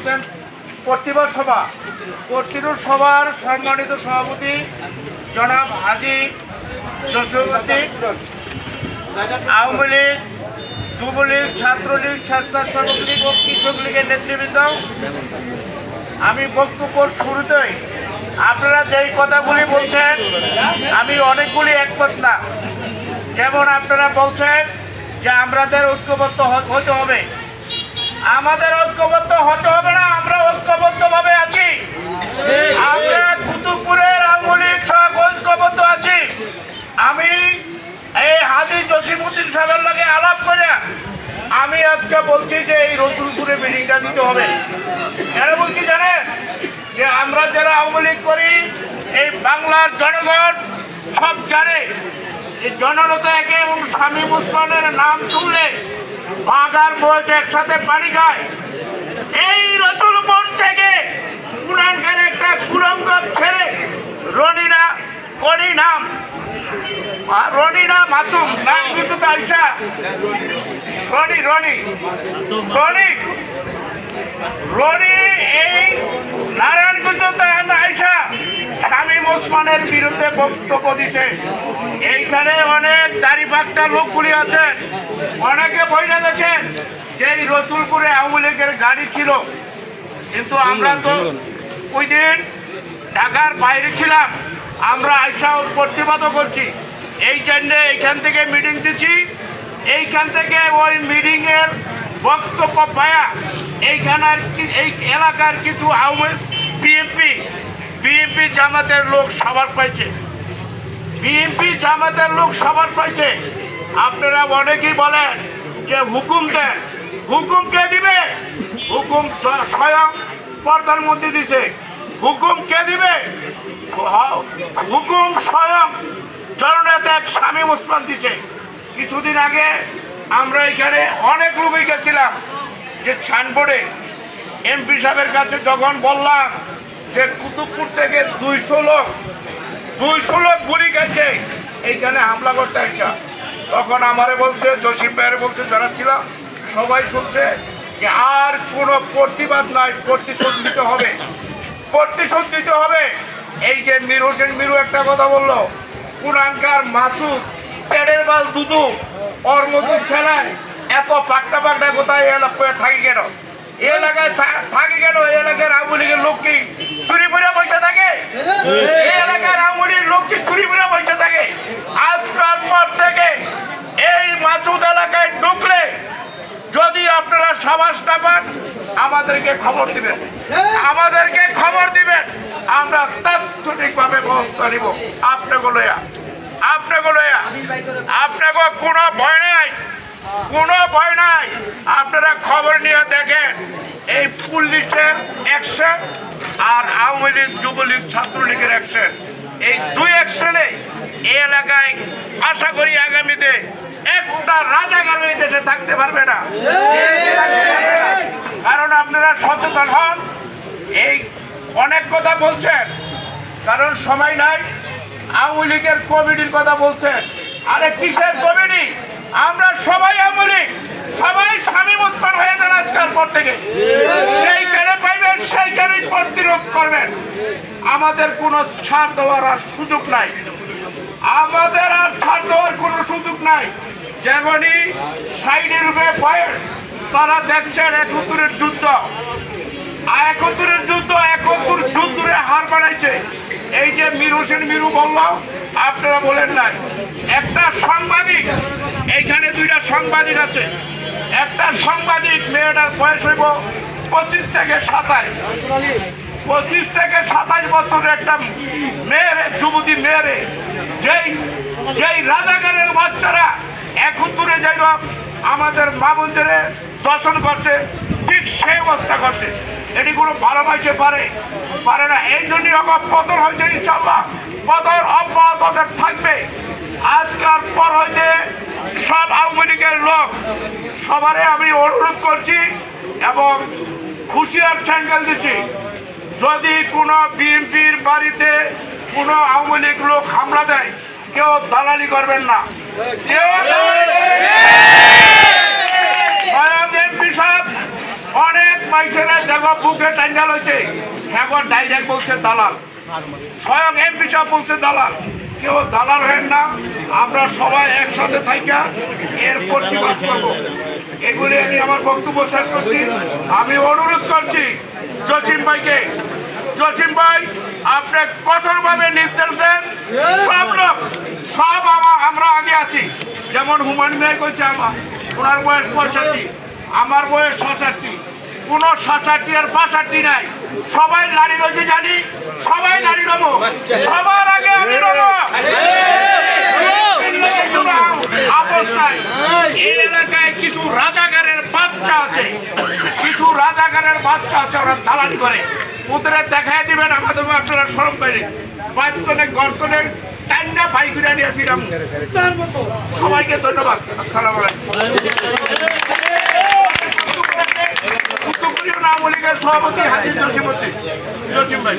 বলছেন প্রতিভা সভা। প্রতিরোধ সভার সম্মানিত সভাপতি জনাব হাজি জসীমুদ্দিন আওয়ামী লীগ, যুবলীগ, ছাত্রলীগ, স্বেচ্ছাসেবক লীগ ও কৃষক লীগের নেতৃবৃন্দ। আমি বক্তব্য শুরুতেই আপনারা যেই কথাগুলি বলছেন, আমি অনেকগুলি একমত না। যেমন আপনারা বলছেন যে আমাদের ঐক্যবদ্ধ হতে হবে। আমাদের ঐক্যবদ্ধ হতে হবে না, আমরা ঐক্যবদ্ধভাবে আছি। আমরা কুতুবপুরের আঙুলি সব ঐক্যবদ্ধ আছি। আমি এই হাজি জসিমুদ্দিন সাহেবের লাগে আলাপ করে আমি আজকে বলছি যে এই রসুলপুরে মিটিংটা দিতে হবে। কেন বলছি জানেন? যে আমরা যারা আওয়ামী করি, এই বাংলার জনগণ সব জানে যে জনতা একে এবং স্বামী মুসলমানের নাম তুললে বাগার বয়স একসাথে পানি খায়। এই রতুলপুর থেকে কুরানখান একটা কুলঙ্গ ছেড়ে রনিনা করি নাম রনি রনিনা মাসুম, নাম কিন্তু আইসা রনি রনি রনি রনি, এই নারায়ণগঞ্জ আইসা শামীম ওসমানের বিরুদ্ধে বক্তব্য দিছে। এইখানে অনেক দাড়ি পাক্তা লোকগুলি আছেন অনেকে বইলা দেখেন যে রসুলপুরে আওয়ামী লীগের গাড়ি ছিল। কিন্তু আমরা তো ওই দিন ঢাকার বাইরে ছিলাম। আমরা আইসা ওর প্রতিবাদও করছি। এই জন্যে এইখান থেকে মিটিং দিচ্ছি এইখান থেকে ওই মিটিংয়ের বক্তব্য পায়া এইখানের এই এলাকার কিছু আওয়ামী বিএনপি বিএনপি জামাতের লোক সবার পাইছে। বিএনপি জামাতের লোক সবার পাইছে। আপনারা অনেকেই বলেন যে হুকুম দেন। হুকুম কে দিবে? হুকুম স্বয়ং প্রধানমন্ত্রী দিছে। হুকুম কে দিবে? হুকুম স্বয়ং জননেতা এক স্বামী ওসমান দিছে। কিছুদিন আগে আমরা এখানে অনেক লোকই গেছিলাম যে ছানবোর্ডে এমপি সাহেবের কাছে যখন বললাম যে কুতুবপুর থেকে দুইশো লোক দুইশো লোক গুলি গেছে, এইখানে হামলা করতে আইসা তখন আমারে বলছে, জসিম ভাইয়ের বলছে, যারা ছিল, সবাই শুনছে যে আর কোনো প্রতিবাদ নাই, প্রতিশোধ নিতে হবে। প্রতিশোধ নিতে হবে। এই যে মির হোসেন মিরু একটা কথা বলল কুরানকার মাসুদ, পেটের বাল দুদু ওর মতো ছেলে এত পাকটা পাকটা কোথায় এলাকায় থাকি কেন থাকি কেন চুরি থাকে চুরি থাকে পর থেকে এই এলাকায় ঢুকলে যদি আপনারা সাবাস না পান, আমাদেরকে খবর দিবেন। আমাদেরকে খবর দিবেন। আমরা তাৎক্ষণিকভাবে ব্যবস্থা নিব। আপনাকে লয়া আপনাকে লয়া, আপনাকে কোনো ভয় নাই, কোনো ভয় নাই। আপনারা খবর নিয়ে দেখেন, এই পুলিশের অ্যাকশন আর আওয়ামী লীগ, যুবলীগ, ছাত্রলীগের অ্যাকশন এই দুই অ্যাকশনে এই এলাকায় আশা করি আগামীতে একটা রাজাকার এই দেশে থাকতে পারবে না। কারণ আপনারা সচেতন হন। এই অনেক কথা বলছেন, কারণ সময় নাই। আওয়ামী লীগের কমিটির কথা বলছেন। আরে কিসের কমিটি? আমরা সবাই আওয়ামী লীগ। সবাই স্বামী মুসলমান হয়ে যান আজকাল পর থেকে সেইখানে পাইবেন, সেইখানেই প্রতিরোধ করবেন। আমাদের কোনো ছাড় দেওয়ার আর সুযোগ নাই। আমাদের আর ছাড় দেওয়ার কোনো সুযোগ নাই। যেমনই সাইডের উপরে বয়স তারা দেখছেন একত্তরের যুদ্ধ। একত্তরের যুদ্ধ একত্তর যুদ্ধে হার বানাইছে এই যে মির হোসেন মিরু বললাম আপনারা বলেন নাই। একটা সাংবাদিক, এইখানে দুইটা সাংবাদিক আছে। একটা সাংবাদিক মেয়েটার বয়স হইব পঁচিশ থেকে সাতাশ পঁচিশ থেকে সাতাশ বছরের একটা মেয়েরে, যুবতী মেয়েরে, যেই যেই রাজাকারের বাচ্চারা একত্তরে যাইব, আমাদের মা বোনদের দর্শন করছে। ঠিক অবস্থা করছে। এটি কোনো ভালো পাইছে পারে। পারে না। এই জন্যই আমার পতন হয়েছে ইনশাল্লাহ পতন অব্যাহত থাকবে আজকাল পর হইতে সব আওয়ামী লীগের লোক সবারে আমি অনুরোধ করছি এবং হুঁশিয়ার ছ্যাঙ্গেল দিচ্ছি, যদি কোনো বিএনপির বাড়িতে কোনো আওয়ামী লীগ লোক হামলা দেয়, কেউ দালালি করবেন না। কেউ দালালি করবেন না। স্বয়ং এমপি সাহেব অনেক মানুষেরা বুকে টাঙ্গাল হয়েছে এখন ডাইরেক্ট বলছে দালাল। স্বয়ং এমপি সাহেব বলছে দালাল। কেউ দালাল হেন না। আমরা সবাই একসাথে থাইকা এর প্রতিবাদ করব। এগুলি আমি আমার বক্তব্য শেষ করছি। আমি অনুরোধ করছি জসিম ভাইকে। জসিম ভাই, আপনি কঠোরভাবে নির্দেশ দেন। সব লোক, সব আমা- আমরা আগে আছি। যেমন হুমান মিয়া কইছে আমার ওনার বয়স পঁয়ষট্টি। আমার বয়স ছষট্টি কোনো সাতষট্টি আর পাঁষট্টি নাই। সবাই নারী রয়েছে জানি, সবাই নারী নেব। সবার আগে আমি এলাকায় কিছু রাজাগারের বাচ্চা আছে। কিছু রাজাগারের বাচ্চা আছে, ওরা দালালি করে। ওদের দেখায় দিবেন, আমাদের আপনারা সরম পাইলে। বাইতনে গর্তনে টান্না বাইকুরা নিয়ে ফিরাম সবাইকে ধন্যবাদ। আসসালামু কুতুবপুরীয় নাম লীগের সভাপতি হাজির জসিম ভাই।